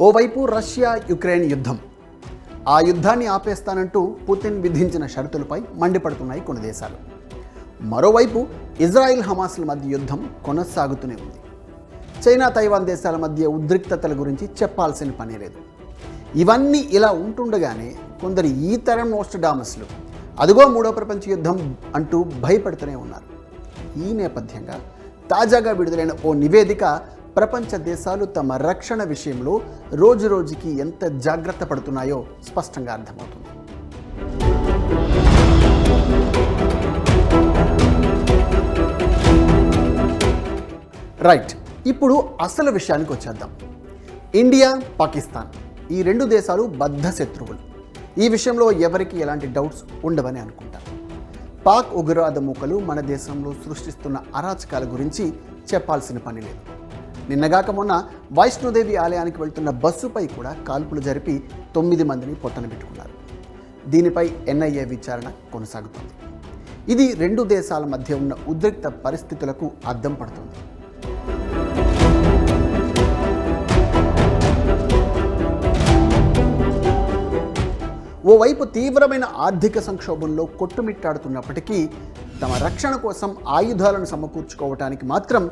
ఓవైపు Russia Ukraine యుద్ధం. ఆ యుద్ధాన్ని ఆపేస్తానంటూ పుతిన్ విధించిన షరతులపై మండిపడుతున్నాయి కొన్ని దేశాలు. మరోవైపు ఇజ్రాయిల్ హమాస్ల మధ్య యుద్ధం కొనసాగుతూనే ఉంది. చైనా తైవాన్ దేశాల మధ్య ఉద్రిక్తతల గురించి చెప్పాల్సిన పని లేదు. ఇవన్నీ ఇలా ఉంటుండగానే కొందరు ఈ తరం నోస్టడామస్లు అదిగో మూడో ప్రపంచ యుద్ధం అంటూ భయపడుతూనే ఉన్నారు. ఈ నేపథ్యంగా తాజాగా విడుదలైన ఓ నివేదిక ప్రపంచ దేశాలు తమ రక్షణ విషయంలో రోజు రోజుకి ఎంత జాగ్రత్త పడుతున్నాయో స్పష్టంగా అర్థమవుతుంది. రైట్ ఇప్పుడు అసలు విషయానికి వచ్చేద్దాం. ఇండియా పాకిస్తాన్ ఈ రెండు దేశాలు బద్ధ శత్రువులు. ఈ విషయంలో ఎవరికి ఎలాంటి డౌట్స్ ఉండవని అనుకుంటా పాక్ ఉగ్రవాద మూకలు మన దేశంలో సృష్టిస్తున్న అరాచకాల గురించి చెప్పాల్సిన పని లేదు. నిన్నగాక మొన్న వైష్ణోదేవి ఆలయానికి వెళ్తున్న బస్సుపై కూడా కాల్పులు జరిపి తొమ్మిది మందిని పొట్టన పెట్టుకున్నారు. దీనిపై ఎన్ఐఏ విచారణ కొనసాగుతోంది. ఇది రెండు దేశాల మధ్య ఉన్న ఉద్రిక్త పరిస్థితులకు అద్దం పడుతుంది. ఓవైపు తీవ్రమైన ఆర్థిక సంక్షోభంలో కొట్టుమిట్టాడుతున్నప్పటికీ తమ రక్షణ కోసం ఆయుధాలను సమకూర్చుకోవటానికి మాత్రం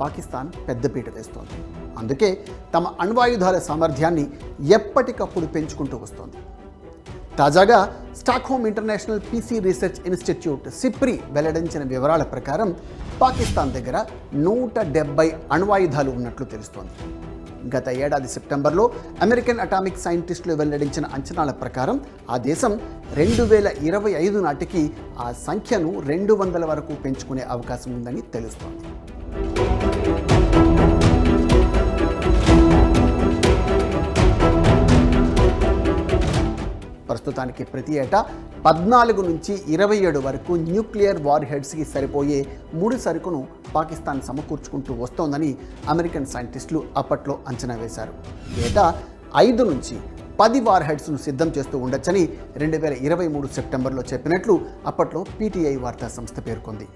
పాకిస్తాన్ పెద్దపీట వేస్తోంది. అందుకే తమ అణ్వాయుధాల సామర్థ్యాన్ని ఎప్పటికప్పుడు పెంచుకుంటూ వస్తోంది. తాజాగా Stockholm International peace research institute SIPRI వెల్లడించిన వివరాల ప్రకారం పాకిస్తాన్ దగ్గర నూట డెబ్బై అణ్వాయుధాలు ఉన్నట్లు తెలుస్తోంది. గత ఏడాది సెప్టెంబర్లో అమెరికన్ అటామిక్ సైంటిస్టులు వెల్లడించిన అంచనాల ప్రకారం ఆ దేశం రెండు వేల ఇరవై ఐదు నాటికి ఆ సంఖ్యను రెండు వందల వరకు పెంచుకునే అవకాశం ఉందని తెలుస్తోంది. ప్రస్తుతానికి ప్రతి ఏటా పద్నాలుగు నుంచి ఇరవై ఏడు వరకు న్యూక్లియర్ వార్ హెడ్స్కి సరిపోయే ముడి సరుకును పాకిస్తాన్ సమకూర్చుకుంటూ వస్తోందని అమెరికన్ సైంటిస్టులు అప్పట్లో అంచనా వేశారు. ఏటా ఐదు నుంచి పది వార్ హెడ్స్ను సిద్ధం చేస్తూ ఉండొచ్చని రెండు వేల ఇరవై మూడు సెప్టెంబర్లో చెప్పినట్లు అప్పట్లో పీటీఐ వార్తా సంస్థ పేర్కొంది.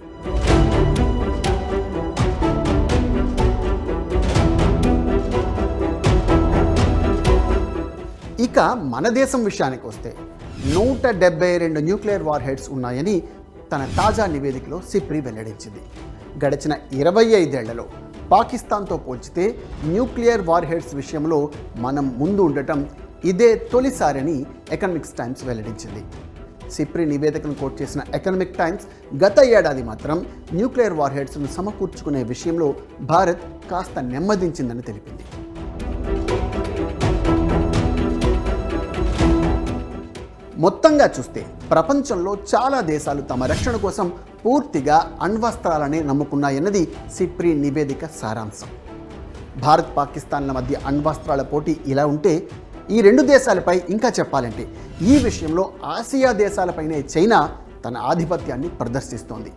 ఇక మన దేశం విషయానికి వస్తే నూట డెబ్బై రెండు న్యూక్లియర్ వార్ హెడ్స్ ఉన్నాయని తన తాజా నివేదికలో సిప్రి వెల్లడించింది. గడిచిన ఇరవై ఐదేళ్ళలో పాకిస్తాన్తో పోల్చితే న్యూక్లియర్ వార్ హెడ్స్ విషయంలో మనం ముందు ఉండటం ఇదే తొలిసారని ఎకనామిక్స్ టైమ్స్ వెల్లడించింది. సిప్రి నివేదికను కోట్ చేసిన ఎకనామిక్ టైమ్స్ గత ఏడాది మాత్రం న్యూక్లియర్ వార్ హెడ్స్ను సమకూర్చుకునే విషయంలో భారత్ కాస్త నెమ్మదించిందని తెలిపింది. మొత్తంగా చూస్తే ప్రపంచంలో చాలా దేశాలు తమ రక్షణ కోసం పూర్తిగా అణ్వస్త్రాలనే నమ్ముకున్నాయన్నది సిప్రి నివేదిక సారాంశం. భారత్ పాకిస్తాన్ల మధ్య అణ్వస్త్రాల పోటీ ఇలా ఉంటే ఈ రెండు దేశాలపై ఇంకా చెప్పాలంటే ఈ విషయంలో ఆసియా దేశాలపైనే చైనా తన ఆధిపత్యాన్ని ప్రదర్శిస్తోంది.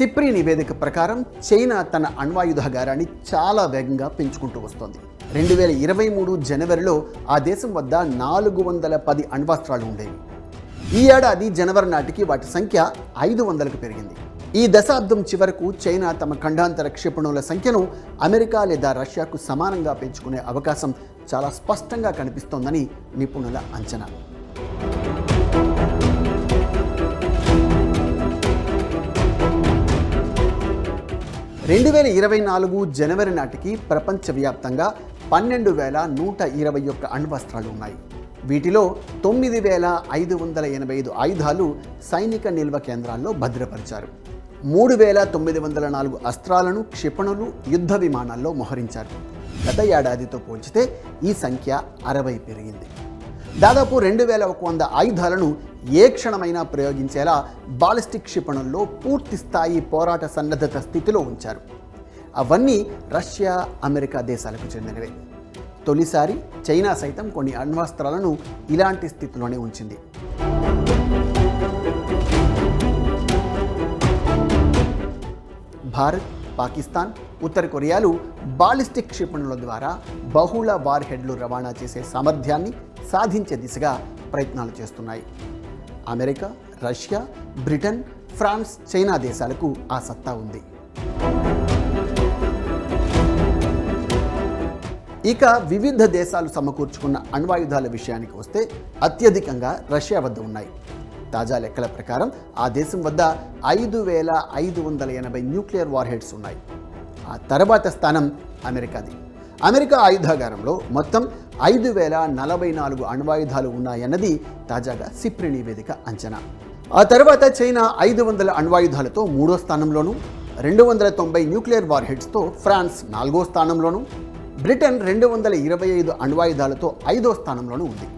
సిప్రి నివేదిక ప్రకారం చైనా తన అణ్వాయుధాగారాన్ని చాలా వేగంగా పెంచుకుంటూ వస్తోంది. రెండు వేల ఇరవై మూడు జనవరిలో ఆ దేశం వద్ద నాలుగు వందల పది అణ్వాస్త్రాలు ఉండేవి. ఈ ఏడాది జనవరి నాటికి వాటి సంఖ్య ఐదు వందలకు పెరిగింది. ఈ దశాబ్దం చివరకు చైనా తమ ఖండాంతర క్షిపణుల సంఖ్యను అమెరికా లేదా రష్యాకు సమానంగా పెంచుకునే అవకాశం చాలా స్పష్టంగా కనిపిస్తోందని నిపుణుల అంచనా. రెండు వేల ఇరవై నాలుగు జనవరి నాటికి ప్రపంచవ్యాప్తంగా పన్నెండు వేల నూట ఇరవై ఒక్క అణ్వస్త్రాలు ఉన్నాయి వీటిలో తొమ్మిది వేల ఐదు వందల ఎనభై ఐదు ఆయుధాలు సైనిక నిల్వ కేంద్రాల్లో భద్రపరిచారు. మూడు వేల తొమ్మిది వందల నాలుగు అస్త్రాలను క్షిపణులు యుద్ధ విమానాల్లో మోహరించారు. గత ఏడాదితో పోల్చితే ఈ సంఖ్య అరవై పెరిగింది. దాదాపు రెండు వేల ఒక వంద ఆయుధాలను ఏ క్షణమైనా ప్రయోగించేలా బాలిస్టిక్ క్షిపణుల్లో పూర్తి స్థాయి పోరాట సన్నద్ధత స్థితిలో ఉంచారు. అవన్నీ రష్యా అమెరికా దేశాలకు చెందినవే. తొలిసారి చైనా సైతం కొన్ని అణ్వాస్త్రాలను ఇలాంటి స్థితిలోనే ఉంచింది. భారత్ పాకిస్తాన్ ఉత్తర కొరియాలు బాలిస్టిక్ క్షిపణుల ద్వారా బహుళ వార్ హెడ్లు రవాణా చేసే సామర్థ్యాన్ని సాధించే దిశగా ప్రయత్నాలు చేస్తున్నాయి. America Russia Britain France China దేశాలకు ఆ సత్తా ఉంది. ఇక వివిధ దేశాలు సమకూర్చుకున్న అణ్వాయుధాల విషయానికి వస్తే అత్యధికంగా రష్యా వద్ద ఉన్నాయి. తాజా లెక్కల ప్రకారం ఆ దేశం వద్ద ఐదు వేల ఐదు వందల ఎనభై న్యూక్లియర్ వార్హెడ్స్ ఉన్నాయి. ఆ తర్వాత స్థానం అమెరికాది. అమెరికా ఆయుధాగారంలో మొత్తం ఐదు వేల నలభై నాలుగు అణ్వాయుధాలు ఉన్నాయన్నది తాజాగా సిప్రి నివేదిక అంచనా. ఆ తర్వాత చైనా ఐదు వందల అణ్వాయుధాలతో మూడో స్థానంలోను రెండు వందల తొంభై న్యూక్లియర్ వార్హెడ్స్తో ఫ్రాన్స్ నాలుగో స్థానంలోను బ్రిటన్ రెండు వందల ఇరవై ఐదు అణ్వాయుధాలతో ఐదో స్థానంలోనూ ఉంది.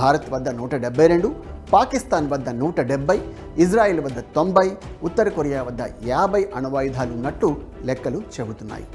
భారత్ వద్ద నూట డెబ్బై రెండు పాకిస్తాన్ వద్ద నూట డెబ్బై ఇజ్రాయెల్ వద్ద తొంభై ఉత్తర కొరియా వద్ద యాభై అణ్వాయుధాలు ఉన్నట్టు లెక్కలు చెబుతున్నాయి.